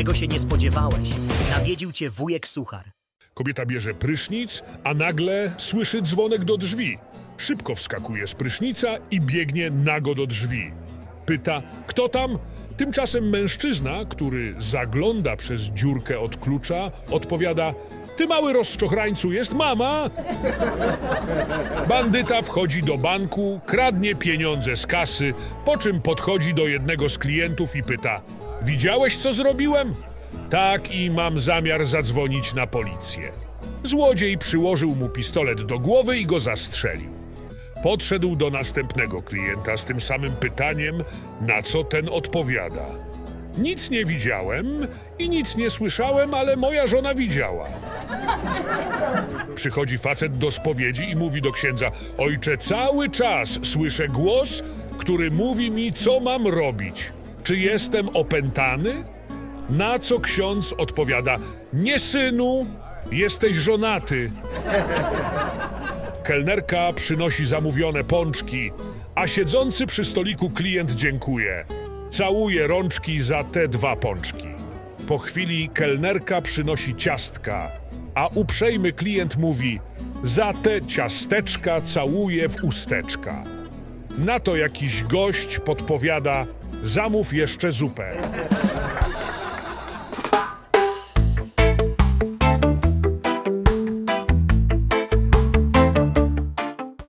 Tego się nie spodziewałeś. Nawiedził cię wujek Suchar. Kobieta bierze prysznic, a nagle słyszy dzwonek do drzwi. Szybko wskakuje z prysznica i biegnie nago do drzwi. Pyta, kto tam? Tymczasem mężczyzna, który zagląda przez dziurkę od klucza, odpowiada: Ty mały rozczochrańcu, jest mama! Bandyta wchodzi do banku, kradnie pieniądze z kasy, po czym podchodzi do jednego z klientów i pyta: Widziałeś, co zrobiłem? Tak, i mam zamiar zadzwonić na policję. Złodziej przyłożył mu pistolet do głowy i go zastrzelił. Podszedł do następnego klienta z tym samym pytaniem, na co ten odpowiada. Nic nie widziałem i nic nie słyszałem, ale moja żona widziała. Przychodzi facet do spowiedzi i mówi do księdza: Ojcze, cały czas słyszę głos, który mówi mi, co mam robić. Czy jestem opętany? Na co ksiądz odpowiada: Nie, synu, jesteś żonaty. Kelnerka przynosi zamówione pączki, a siedzący przy stoliku klient dziękuje. Całuje rączki za te dwa pączki. Po chwili kelnerka przynosi ciastka, a uprzejmy klient mówi: Za te ciasteczka całuję w usteczka. Na to jakiś gość podpowiada: Zamów jeszcze zupę.